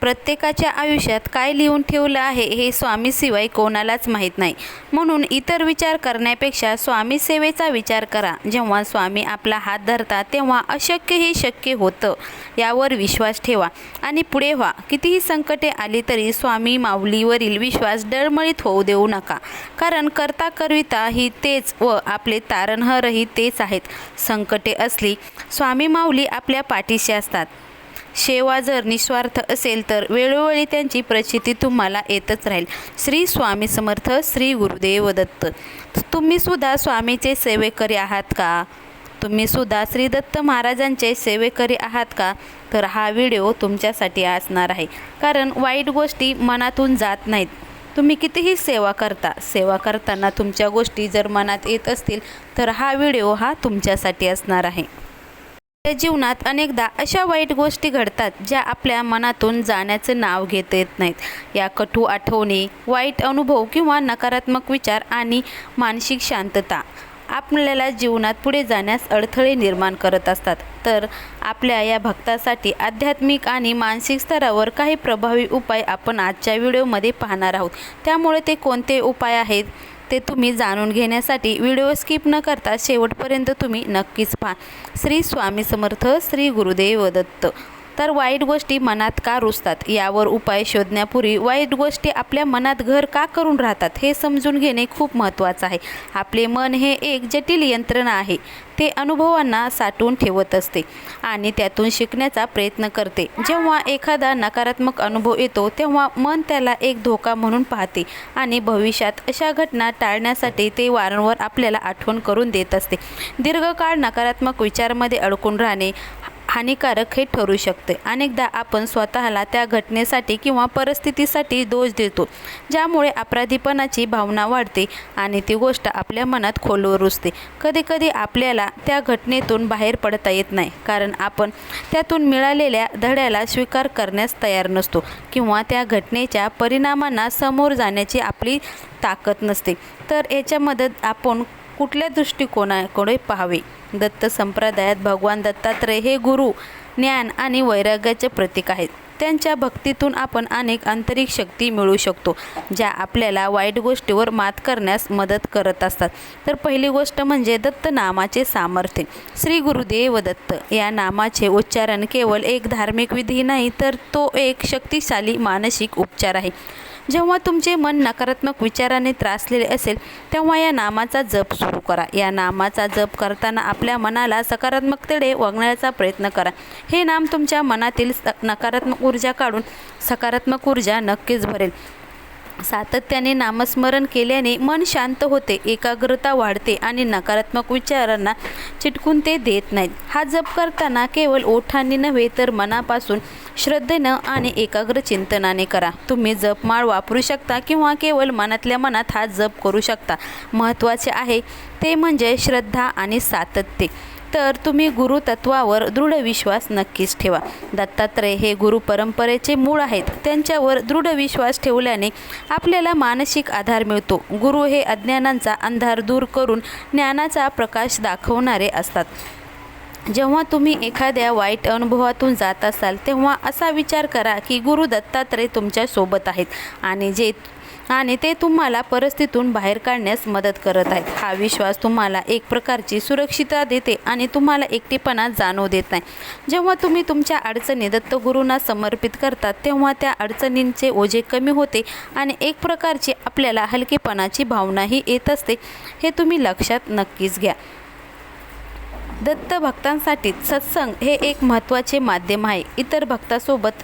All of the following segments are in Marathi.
प्रत्येकाच्या आयुष्यात काय लिहून ठेवलं आहे हे स्वामीशिवाय कोणालाच माहीत नाही. म्हणून इतर विचार करण्यापेक्षा स्वामी सेवेचा विचार करा. जेव्हा स्वामी आपला हात धरतात तेव्हा अशक्य हे शक्य होतं. यावर विश्वास ठेवा आणि पुढे व्हा. कितीही संकटे आली तरी स्वामी माऊलीवरील विश्वास डळमळीत होऊ देऊ नका. कारण करता करविता ही तेच व आपले तारणहरही तेच आहेत. संकटे असली स्वामी माऊली आपल्या पाठीशी असतात. सेवा जर निस्वार्थ असेल तर वेळोवेळी त्यांची प्रचिती तुम्हाला येतच राहील. श्री स्वामी समर्थ श्री गुरुदेव दत्त. तुम्ही सुद्धा स्वामीचे सेवेकरी आहात का? तुम्ही सुद्धा श्री दत्त महाराजांचे सेवेकरी आहात का? तर हा व्हिडिओ तुमच्यासाठी असणार आहे. कारण वाईट गोष्टी मनातून जात नाहीत. तुम्ही कितीही सेवा करता सेवा करताना तुमच्या गोष्टी जर मनात येत असतील तर हा व्हिडिओ हा तुमच्यासाठी असणार आहे. आपल्या जीवनात अनेकदा अशा वाईट गोष्टी घडतात ज्या आपल्या मनातून जाण्याचं नाव घेता येत नाहीत. या कटू आठवणी वाईट अनुभव किंवा नकारात्मक विचार आणि मानसिक शांतता आपल्याला जीवनात पुढे जाण्यास अडथळे निर्माण करत असतात. तर आपल्या या भक्तासाठी आध्यात्मिक आणि मानसिक स्तरावर काही प्रभावी उपाय आपण आजच्या व्हिडिओमध्ये पाहणार आहोत. त्यामुळे ते कोणते उपाय आहेत? ते तुम्ही जाणून घेण्यासाठी व्हिडिओ स्किप न करता शेवटपर्यंत तुम्ही नक्कीच पहा. श्री स्वामी समर्थ श्री गुरुदेव दत्त. तर वाईट गोष्टी मनात का रुजतात यावर उपाय शोधण्यापूर्वी वाईट गोष्टी आपल्या मनात घर का करून राहतात हे समजून घेणे खूप महत्त्वाचं आहे. आपले मन हे एक जटिल यंत्रणा आहे. ते अनुभवांना साठवून ठेवत असते आणि त्यातून शिकण्याचा प्रयत्न करते. जेव्हा एखादा नकारात्मक अनुभव येतो तेव्हा मन त्याला एक धोका म्हणून पाहते आणि भविष्यात अशा घटना टाळण्यासाठी ते वारंवार आपल्याला आठवण करून देत असते. दीर्घकाळ नकारात्मक विचारामध्ये अडकून राहणे हानिकारक हे ठरू शकते. अनेकदा आपण स्वतःला त्या घटनेसाठी किंवा परिस्थितीसाठी दोष देतो ज्यामुळे अपराधीपणाची भावना वाढते आणि ती गोष्ट आपल्या मनात खोलवर रुजते. कधीकधी आपल्याला त्या घटनेतून बाहेर पडता येत नाही कारण आपण त्यातून मिळालेल्या धड्याला स्वीकार करण्यास तयार नसतो किंवा त्या घटनेच्या परिणामांना समोर जाण्याची आपली ताकद नसते. तर याच्या मदत आपण कुठल्या दृष्टिकोनाकडे पाहावे? दत्त संप्रदायात भगवान दत्तात्रय हे गुरु ज्ञान आणि वैराग्याचे प्रतीक आहेत. त्यांच्या भक्तीतून आपण अनेक आंतरिक शक्ती मिळू शकतो ज्या आपल्याला वाईट गोष्टीवर मात करण्यास मदत करत असतात. तर पहिली गोष्ट म्हणजे दत्त नामाचे सामर्थ्य. श्री गुरुदेव दत्त या नामाचे उच्चारण केवळ एक धार्मिक विधी नाही तर तो एक शक्तिशाली मानसिक उपचार आहे. जेव्हा तुमचे मन नकारात्मक विचाराने त्रासलेले असेल तेव्हा या नामाचा जप सुरू करा. या नामाचा जप करताना आपल्या मनाला सकारात्मकतेकडे वागण्याचा प्रयत्न करा. हे नाम तुमच्या मनातील नकारात्मक ऊर्जा काढून सकारात्मक ऊर्जा नक्कीच भरेल. सातत्याने नामस्मरण केल्याने मन शांत होते एकाग्रता वाढते आणि नकारात्मक विचारांना चिटकून ते देत नाहीत. हा जप करताना केवळ ओठांनी नव्हे तर मनापासून श्रद्धेनं आणि एकाग्र चिंतनाने करा. तुम्ही जपमाळ वापरू शकता किंवा केवळ मनातल्या मनात हा जप करू शकता. महत्त्वाचे आहे ते म्हणजे श्रद्धा आणि सातत्य. तर तुम्ही गुरुतत्वावर दृढ विश्वास नक्कीच ठेवा. दत्तात्रय हे गुरु परंपरेचे मूळ आहेत. त्यांच्यावर दृढ विश्वास ठेवल्याने आपल्याला मानसिक आधार मिळतो. गुरु हे अज्ञानांचा अंधार दूर करून ज्ञानाचा प्रकाश दाखवणारे असतात. जेव्हा तुम्ही एखाद्या वाईट अनुभवातून जात असाल तेव्हा असा विचार करा की गुरु दत्तात्रय तुमच्यासोबत आहेत. आणि जे आणि ते तुम्हाला परिस्थितीतून बाहेर काढण्यास मदत करत आहेत. हा विश्वास तुम्हाला एक प्रकारची सुरक्षितता देते आणि तुम्हाला एकटेपणा जाणवू देत नाही. जेव्हा तुम्ही तुमच्या अडचणी दत्तगुरूंना समर्पित करतात तेव्हा त्या अडचणींचे ओझे कमी होते आणि एक प्रकारची आपल्याला हलकेपणाची भावनाही येत असते हे तुम्ही लक्षात नक्कीच घ्या. दत्त भक्तांसाठी सत्संग हे एक महत्त्वाचे माध्यम आहे. इतर भक्तासोबत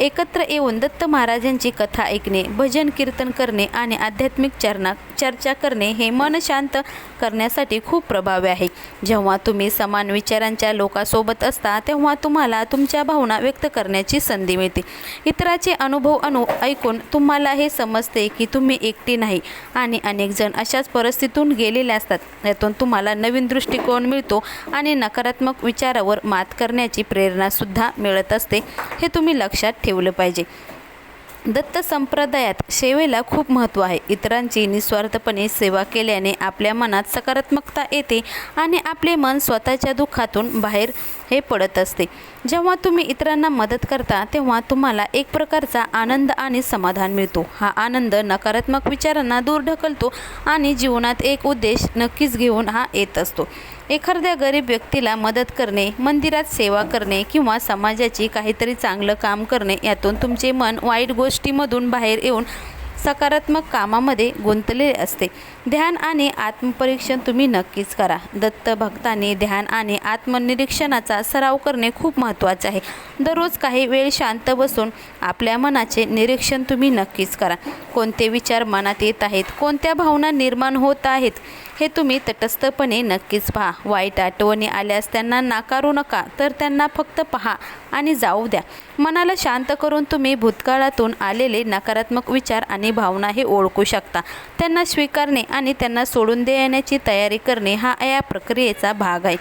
एकत्र येऊन दत्त महाराजांची कथा ऐकणे भजन कीर्तन करणे आणि आध्यात्मिक चरणा चर्चा करणे हे मन शांत करण्यासाठी खूप प्रभावी आहे. जेव्हा तुम्ही समान विचारांच्या लोकांसोबत असता तेव्हा तुम्हाला तुमच्या भावना व्यक्त करण्याची संधी मिळते. इतराचे अनुभव अनु ऐकून तुम्हाला हे समजते की तुम्ही एकटी नाही आणि अनेक जण अशाच परिस्थितीतून गेलेले असतात. यातून तुम्हाला नवीन दृष्टिकोन मिळतो आणि नकारात्मक विचारावर मात करण्याची प्रेरणासुद्धा मिळत असते. हे तुम्ही लक्षात ठेवलं पाहिजे. दत्त संप्रदायात सेवेला खूप महत्त्व आहे. इतरांची निस्वार्थपणे सेवा केल्याने आपल्या मनात सकारात्मकता येते आणि आपले मन स्वतःच्या दुःखातून बाहेर हे पडत असते. जेव्हा तुम्ही इतरांना मदत करता तेव्हा तुम्हाला एक प्रकारचा आनंद आणि समाधान मिळतो. हा आनंद नकारात्मक विचारांना दूर ढकलतो आणि जीवनात एक उद्देश नक्कीच घेऊन हा येत असतो. एखाद्या गरीब व्यक्तीला मदत करणे मंदिरात सेवा करणे किंवा समाजाची काहीतरी चांगलं काम करणे यातून तुमचे मन वाईट गोष्टीमधून बाहेर येऊन सकारात्मक कामामध्ये गुंतलेले असते. ध्यान आणि आत्मपरीक्षण तुम्ही नक्कीच करा. दत्त भक्तांनी ध्यान आणि आत्मनिरीक्षणाचा सराव करणे खूप महत्त्वाचे आहे. दररोज काही वेळ शांत बसून आपल्या मनाचे निरीक्षण तुम्ही नक्कीच करा. कोणते विचार मनात येत आहेत कोणत्या भावना निर्माण होत आहेत हे तुम्ही तटस्थपणे नक्कीच पहा. वाईट आठवणी आल्यास त्यांना नाकारू नका तर त्यांना फक्त पहा आणि जाऊ द्या. मनाला शांत करून तुम्ही भूतकाळातून आलेले नकारात्मक विचार आणि भावना हे ओळखू शकता. त्यांना स्वीकारणे आणि त्यांना सोडून देण्याची तयारी करणे हा या प्रक्रियेचा भाग आहे.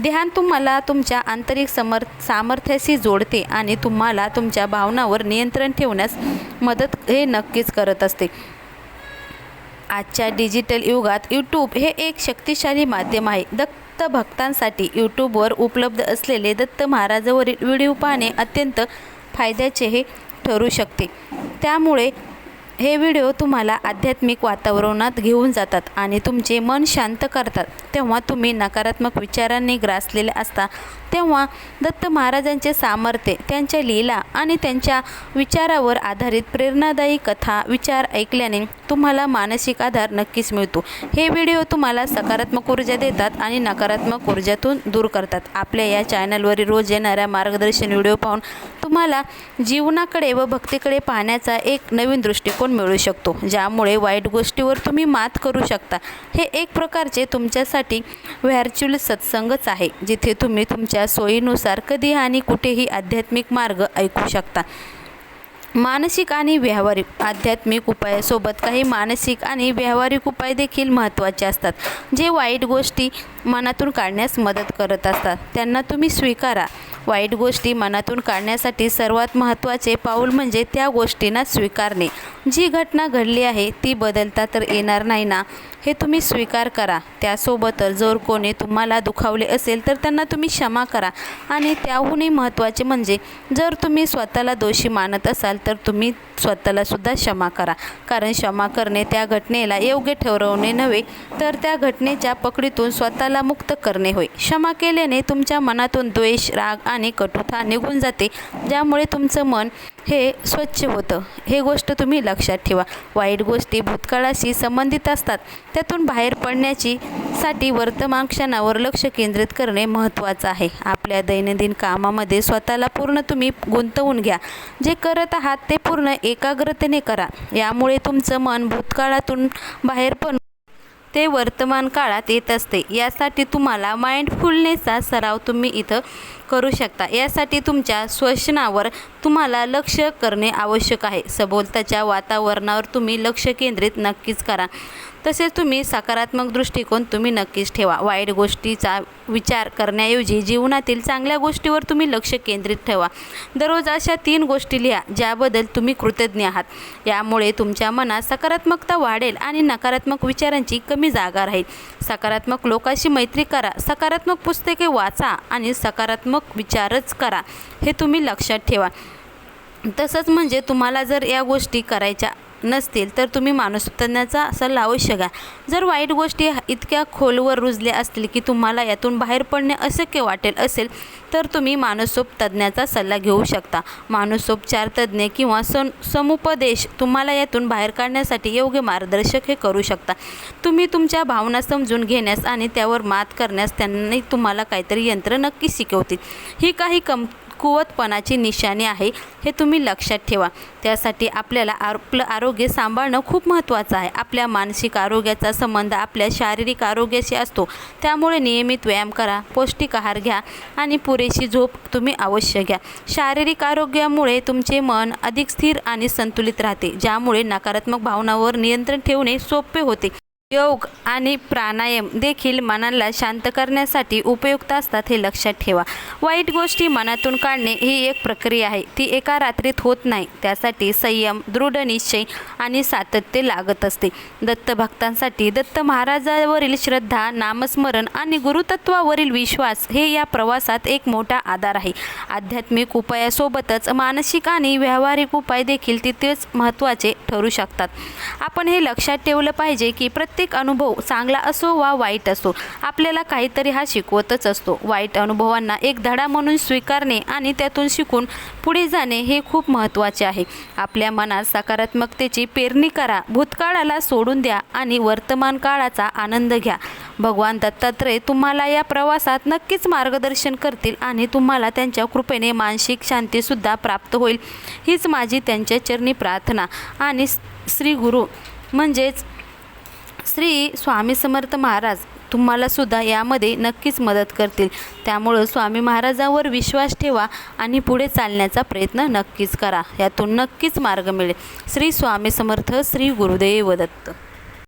ध्यान तुम्हाला तुमच्या आंतरिक समर सामर्थ्याशी जोडते आणि तुम्हाला तुमच्या भावनावर नियंत्रण ठेवण्यास मदत हे नक्कीच करत असते. आजच्या डिजिटल युगात यूट्यूब हे एक शक्तिशाली माध्यम आहे. दत्त भक्तांसाठी यूट्यूबवर उपलब्ध असलेले दत्त महाराजावरील व्हिडिओ पाहणे अत्यंत फायद्याचे हे ठरू शकते. त्यामुळे हे व्हिडिओ तुम्हाला आध्यात्मिक वातावरणात घेऊन जातात आणि तुमचे मन शांत करतात. तेव्हा तुम्ही नकारात्मक विचारांनी ग्रासलेले असता. तेव्हा दत्त महाराजांचे सामर्थ्य त्यांच्या लीला आणि त्यांच्या विचारावर आधारित प्रेरणादायी कथा विचार ऐकल्याने तुम्हाला मानसिक आधार नक्कीच मिळतो. हे व्हिडिओ तुम्हाला सकारात्मक ऊर्जा देतात आणि नकारात्मक ऊर्जातून दूर करतात. आपल्या या चॅनलवरील रोज येणाऱ्या मार्गदर्शन व्हिडिओ पाहून तुम्हाला जीवनाकडे व भक्तीकडे पाहण्याचा एक नवीन दृष्टिकोन मिळू शकतो. ज्यामुळे वाईट गोष्टीवर तुम्ही मात करू शकता. हे एक प्रकारचे तुमच्यासाठी व्हर्च्युअल सत्संगच आहे जिथे तुम्ही तुमच्या सोयीनुसार कधी आणि कुठेही आध्यात्मिक मार्ग ऐकू शकता. मानसिक आणि व्यावहारिक आध्यात्मिक उपायासोबत काही मानसिक आणि व्यावहारिक उपाय देखील महत्त्वाचे असतात जे वाईट गोष्टी मनातून काढण्यास मदत करत असतात. त्यांना तुम्ही स्वीकारा. वाईट गोष्टी मनातून काढण्यासाठी सर्वात महत्त्वाचे पाऊल म्हणजे त्या गोष्टींना स्वीकारणे. जी घटना घडली आहे ती बदलता तर येणार नाही ना? हे तुम्ही स्वीकार करा. त्यासोबतच जर कोणी तुम्हाला दुखावले असेल तर त्यांना तुम्ही क्षमा करा. आणि त्याहूनही महत्त्वाचे म्हणजे जर तुम्ही स्वतःला दोषी मानत असाल तर तुम्ही स्वतःलासुद्धा क्षमा करा. कारण क्षमा करणे त्या घटनेला योग्य ठरवणे नव्हे तर त्या घटनेच्या पकडीतून स्वतःला मुक्त करणे होय. क्षमा केल्याने तुमच्या मनातून द्वेष राग आणि कटुता निघून जाते ज्यामुळे तुमचं मन हे स्वच्छ होतं. हे गोष्ट तुम्ही लक्षात ठेवा. वाईट गोष्टी भूतकाळाशी संबंधित असतात. त्यातून बाहेर पडण्याची साठी वर्तमान क्षणावर लक्ष केंद्रित करणे महत्त्वाचं आहे. आपल्या दैनंदिन कामामध्ये स्वतःला पूर्ण तुम्ही गुंतवून घ्या. जे करत आहात ते पूर्ण एकाग्रतेने करा. यामुळे तुमचं मन भूतकाळातून बाहेर पण ते वर्तमान काळात येत असते. यासाठी तुम्हाला माइंडफुलनेसचा सराव तुम्ही इथं करू शकता. यासाठी तुमच्या श्वसनावर तुम्हाला लक्ष करणे आवश्यक आहे. सभोवताच्या वातावरणावर तुम्ही लक्ष केंद्रित नक्कीच करा. तसेच तुम्ही सकारात्मक दृष्टिकोन तुम्ही नक्कीच ठेवा. वाईट गोष्टीचा विचार करण्याऐवजी जीवनातील चांगल्या गोष्टीवर तुम्ही लक्ष केंद्रित ठेवा. दररोज अशा तीन गोष्टी लिहा ज्याबद्दल तुम्ही कृतज्ञ आहात. यामुळे तुमच्या मनात सकारात्मकता वाढेल आणि नकारात्मक विचारांची कमी जागा राहील. सकारात्मक लोकांशी मैत्री करा सकारात्मक पुस्तके वाचा आणि सकारात्मक विचारच करा हे तुम्ही लक्षात ठेवा. तसंच म्हणजे तुम्हाला जर या गोष्टी करायच्या नसतील तर तुम्ही मानसतज्ञाचा सल्ला अवश्य घ्या. जर वाईट गोष्टी इतक्या खोलवर रुजल्या असतील की तुम्हाला यातून बाहेर पडणे अशक्य वाटेल असेल तर तुम्ही मानसोप तज्ज्ञाचा सल्ला घेऊ शकता. मानसोपचार तज्ज्ञ किंवा सं समुपदेश तुम्हाला यातून बाहेर काढण्यासाठी योग्य मार्गदर्शक हे करू शकता. तुम्ही तुमच्या भावना समजून घेण्यास आणि त्यावर मात करण्यास त्यांनी तुम्हाला काहीतरी यंत्र नक्की शिकवतील. ही काही कम कुवतपणाची निशाणी आहे हे तुम्ही लक्षात ठेवा. त्यासाठी आपल्याला आपलं आरोग्य सांभाळणं खूप महत्त्वाचं आहे. आपल्या मानसिक आरोग्याचा संबंध आपल्या शारीरिक आरोग्याशी असतो. त्यामुळे नियमित व्यायाम करा पौष्टिक आहार घ्या आणि पुरेशी झोप तुम्ही अवश्य घ्या. शारीरिक आरोग्यामुळे तुमचे मन अधिक स्थिर आणि संतुलित राहते ज्यामुळे नकारात्मक भावनावर नियंत्रण ठेवणे सोपे होते. योग आणि प्राणायाम देखील मनाला शांत करण्यासाठी उपयुक्त असतात हे लक्षात ठेवा. वाईट गोष्टी मनातून काढणे ही एक प्रक्रिया आहे. ती एका रात्रीत होत नाही. त्यासाठी संयम दृढ निश्चय आणि सातत्य लागत असते. दत्त भक्तांसाठी दत्त महाराजावरील श्रद्धा नामस्मरण आणि गुरुतत्वावरील विश्वास हे या प्रवासात एक मोठा आधार आहे. आध्यात्मिक उपायासोबतच मानसिक आणि व्यावहारिक उपाय देखील तितकेच महत्त्वाचे ठरू शकतात. आपण हे लक्षात ठेवलं पाहिजे की प्रत्येक प्रत्येक अनुभव चांगला असो वा वाईट असो आपल्याला काहीतरी हा शिकवतच असतो. वाईट अनुभवांना एक धडा म्हणून स्वीकारणे आणि त्यातून शिकून पुढे जाणे हे खूप महत्त्वाचे आहे. आपल्या मनात सकारात्मकतेची पेरणी करा भूतकाळाला सोडून द्या आणि वर्तमान काळाचा आनंद घ्या. भगवान दत्तात्रय तुम्हाला या प्रवासात नक्कीच मार्गदर्शन करतील आणि तुम्हाला त्यांच्या कृपेने मानसिक शांतीसुद्धा प्राप्त होईल. हीच माझी त्यांच्या चरणी प्रार्थना आणि श्री गुरु म्हणजेच श्री स्वामी समर्थ महाराज तुम्हाला सुद्धा यामध्ये नक्कीच मदत करतील. त्यामुळं स्वामी महाराजांवर विश्वास ठेवा आणि पुढे चालण्याचा प्रयत्न नक्कीच करा. यातून नक्कीच मार्ग मिळेल. श्री स्वामी समर्थ श्री गुरुदेव दत्त.